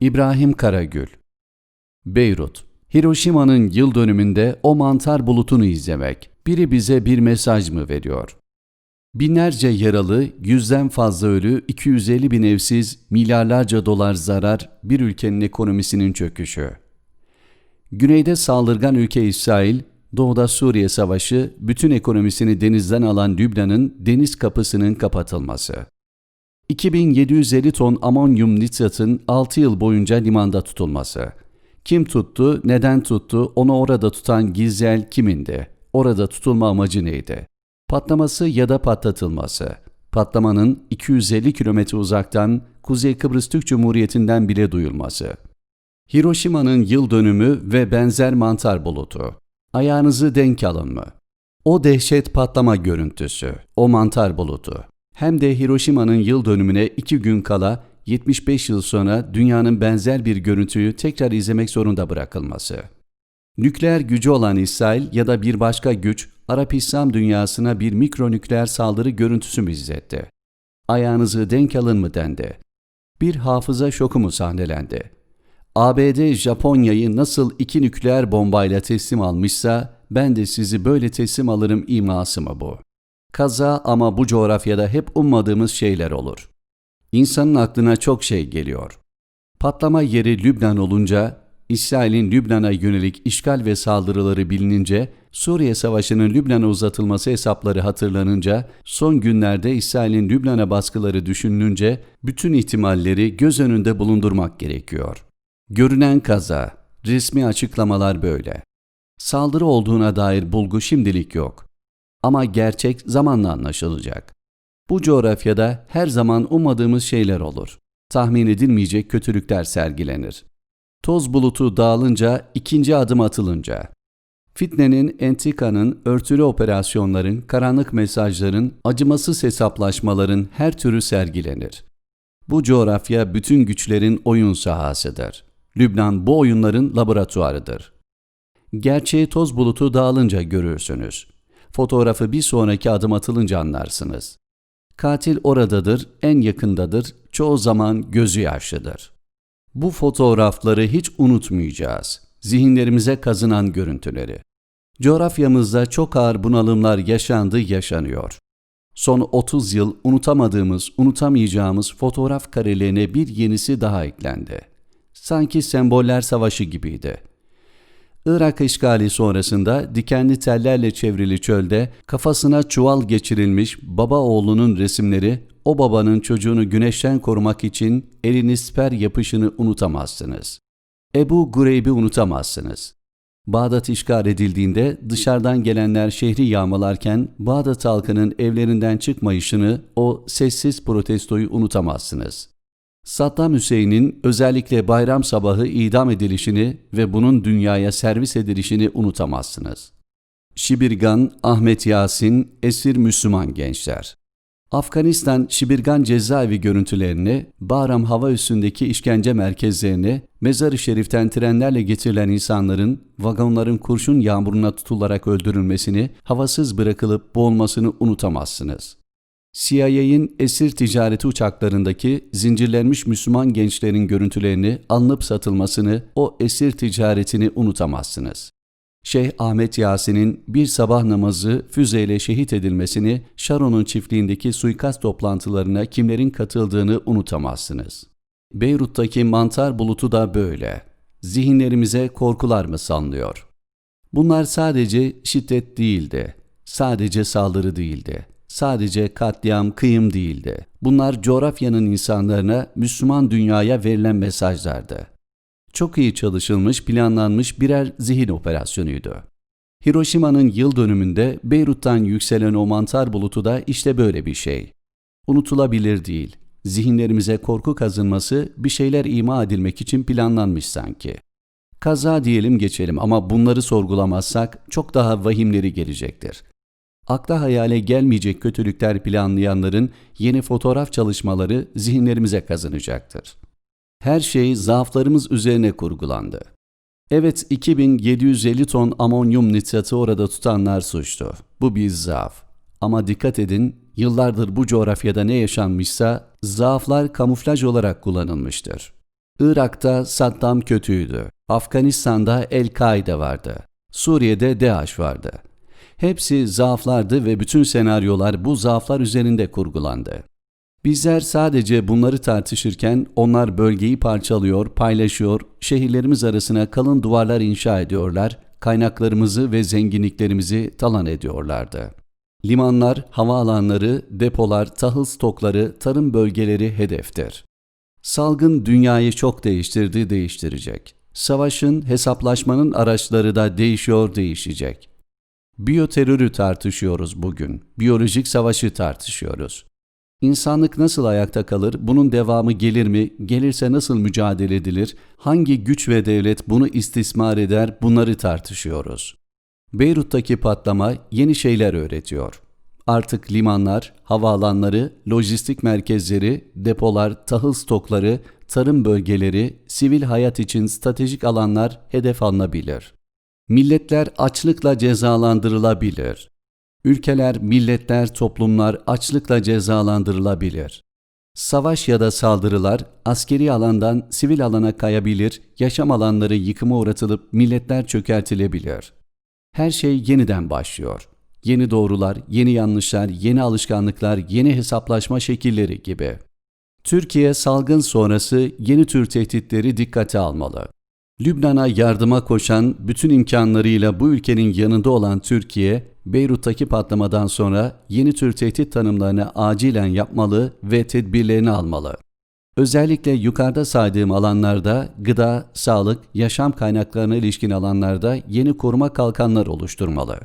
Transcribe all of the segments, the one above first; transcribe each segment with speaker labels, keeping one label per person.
Speaker 1: İbrahim Karagül Beyrut Hiroşima'nın yıl dönümünde o mantar bulutunu izlemek, biri bize bir mesaj mı veriyor? Binlerce yaralı, yüzden fazla ölü, 250 bin evsiz, milyarlarca dolar zarar, bir ülkenin ekonomisinin çöküşü. Güneyde saldırgan ülke İsrail, doğuda Suriye Savaşı, bütün ekonomisini denizden alan Lübnan'ın deniz kapısının kapatılması. 2750 ton amonyum nitratın 6 yıl boyunca limanda tutulması. Kim tuttu, neden tuttu, onu orada tutan gizli kimindi? Orada tutulma amacı neydi? Patlaması ya da patlatılması. Patlamanın 250 kilometre uzaktan Kuzey Kıbrıs Türk Cumhuriyeti'nden bile duyulması. Hiroşima'nın yıl dönümü ve benzer mantar bulutu. Ayağınızı denk alın mı? O dehşet patlama görüntüsü, o mantar bulutu. Hem de Hiroşima'nın yıl dönümüne iki gün kala 75 yıl sonra dünyanın benzer bir görüntüyü tekrar izlemek zorunda bırakılması. Nükleer gücü olan İsrail ya da bir başka güç Arap İslam dünyasına bir mikronükleer saldırı görüntüsü mü izletti? Ayağınızı denk alın mı dendi? Bir hafıza şoku mu sahnelendi? ABD Japonya'yı nasıl iki nükleer bombayla teslim almışsa ben de sizi böyle teslim alırım iması mı bu? Kaza ama bu coğrafyada hep ummadığımız şeyler olur. İnsanın aklına çok şey geliyor. Patlama yeri Lübnan olunca, İsrail'in Lübnan'a yönelik işgal ve saldırıları bilinince, Suriye Savaşı'nın Lübnan'a uzatılması hesapları hatırlanınca, son günlerde İsrail'in Lübnan'a baskıları düşünülünce bütün ihtimalleri göz önünde bulundurmak gerekiyor. Görünen kaza, resmi açıklamalar böyle. Saldırı olduğuna dair bulgu şimdilik yok. Ama gerçek zamanla anlaşılacak. Bu coğrafyada her zaman ummadığımız şeyler olur. Tahmin edilmeyecek kötülükler sergilenir. Toz bulutu dağılınca, ikinci adım atılınca. Fitnenin, entikanın, örtülü operasyonların, karanlık mesajların, acımasız hesaplaşmaların her türü sergilenir. Bu coğrafya bütün güçlerin oyun sahasıdır. Lübnan bu oyunların laboratuvarıdır. Gerçeği toz bulutu dağılınca görürsünüz. Fotoğrafı bir sonraki adım atılınca anlarsınız. Katil oradadır, en yakındadır, çoğu zaman gözü yaşlıdır. Bu fotoğrafları hiç unutmayacağız. Zihinlerimize kazınan görüntüleri. Coğrafyamızda çok ağır bunalımlar yaşandı, yaşanıyor. Son 30 yıl unutamadığımız, unutamayacağımız fotoğraf karelerine bir yenisi daha eklendi. Sanki semboller savaşı gibiydi. Irak işgali sonrasında dikenli tellerle çevrili çölde kafasına çuval geçirilmiş baba oğlunun resimleri o babanın çocuğunu güneşten korumak için elini siper yapışını unutamazsınız. Ebu Gureyb'i unutamazsınız. Bağdat işgal edildiğinde dışarıdan gelenler şehri yağmalarken Bağdat halkının evlerinden çıkmayışını, o sessiz protestoyu unutamazsınız. Saddam Hüseyin'in özellikle bayram sabahı idam edilişini ve bunun dünyaya servis edilişini unutamazsınız. Şibirgan, Ahmet Yasin, esir Müslüman gençler. Afganistan Şibirgan cezaevi görüntülerini, Bahram hava üssündeki işkence merkezlerini, Mezar-ı Şerif'ten trenlerle getirilen insanların vagonların kurşun yağmuruna tutularak öldürülmesini, havasız bırakılıp boğulmasını unutamazsınız. CIA'in esir ticareti uçaklarındaki zincirlenmiş Müslüman gençlerin görüntülerini alınıp satılmasını, o esir ticaretini unutamazsınız. Şeyh Ahmet Yasin'in bir sabah namazı füzeyle şehit edilmesini, Sharon'un çiftliğindeki suikast toplantılarına kimlerin katıldığını unutamazsınız. Beyrut'taki mantar bulutu da böyle. Zihinlerimize korkular mı sanlıyor? Bunlar sadece şiddet değildi, sadece saldırı değildi sadece katliam, kıyım değildi. Bunlar coğrafyanın insanlarına, Müslüman dünyaya verilen mesajlardı. Çok iyi çalışılmış, planlanmış birer zihin operasyonuydu. Hiroşima'nın yıl dönümünde Beyrut'tan yükselen o mantar bulutu da işte böyle bir şey. Unutulabilir değil. Zihinlerimize korku kazınması bir şeyler ima edilmek için planlanmış sanki. Kaza diyelim geçelim ama bunları sorgulamazsak çok daha vahimleri gelecektir akla hayale gelmeyecek kötülükler planlayanların yeni fotoğraf çalışmaları zihinlerimize kazanacaktır. Her şey zaaflarımız üzerine kurgulandı. Evet 2750 ton amonyum nitratı orada tutanlar suçtu. Bu bir zaaf. Ama dikkat edin, yıllardır bu coğrafyada ne yaşanmışsa zaaflar kamuflaj olarak kullanılmıştır. Irak'ta Saddam kötüydü. Afganistan'da El-Kaide vardı. Suriye'de DAEŞ vardı. Hepsi zaaflardı ve bütün senaryolar bu zaaflar üzerinde kurgulandı. Bizler sadece bunları tartışırken onlar bölgeyi parçalıyor, paylaşıyor, şehirlerimiz arasına kalın duvarlar inşa ediyorlar, kaynaklarımızı ve zenginliklerimizi talan ediyorlardı. Limanlar, havaalanları, depolar, tahıl stokları, tarım bölgeleri hedeftir. Salgın dünyayı çok değiştirdi, değiştirecek. Savaşın, hesaplaşmanın araçları da değişiyor, değişecek. Biyoterörü tartışıyoruz bugün. Biyolojik savaşı tartışıyoruz. İnsanlık nasıl ayakta kalır? Bunun devamı gelir mi? Gelirse nasıl mücadele edilir? Hangi güç ve devlet bunu istismar eder? Bunları tartışıyoruz. Beyrut'taki patlama yeni şeyler öğretiyor. Artık limanlar, havaalanları, lojistik merkezleri, depolar, tahıl stokları, tarım bölgeleri, sivil hayat için stratejik alanlar hedef alınabilir. Milletler açlıkla cezalandırılabilir. Ülkeler, milletler, toplumlar açlıkla cezalandırılabilir. Savaş ya da saldırılar askeri alandan sivil alana kayabilir, yaşam alanları yıkıma uğratılıp milletler çökertilebilir. Her şey yeniden başlıyor. Yeni doğrular, yeni yanlışlar, yeni alışkanlıklar, yeni hesaplaşma şekilleri gibi. Türkiye salgın sonrası yeni tür tehditleri dikkate almalı. Lübnan'a yardıma koşan, bütün imkanlarıyla bu ülkenin yanında olan Türkiye, Beyrut'taki patlamadan sonra yeni tür tehdit tanımlarını acilen yapmalı ve tedbirlerini almalı. Özellikle yukarıda saydığım alanlarda gıda, sağlık, yaşam kaynaklarına ilişkin alanlarda yeni koruma kalkanlar oluşturmalı.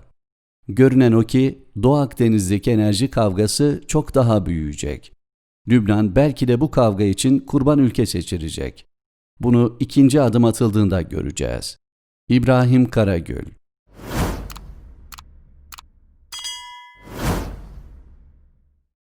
Speaker 1: Görünen o ki Doğu Akdeniz'deki enerji kavgası çok daha büyüyecek. Lübnan belki de bu kavga için kurban ülke seçilecek. Bunu ikinci adım atıldığında göreceğiz. İbrahim Karagül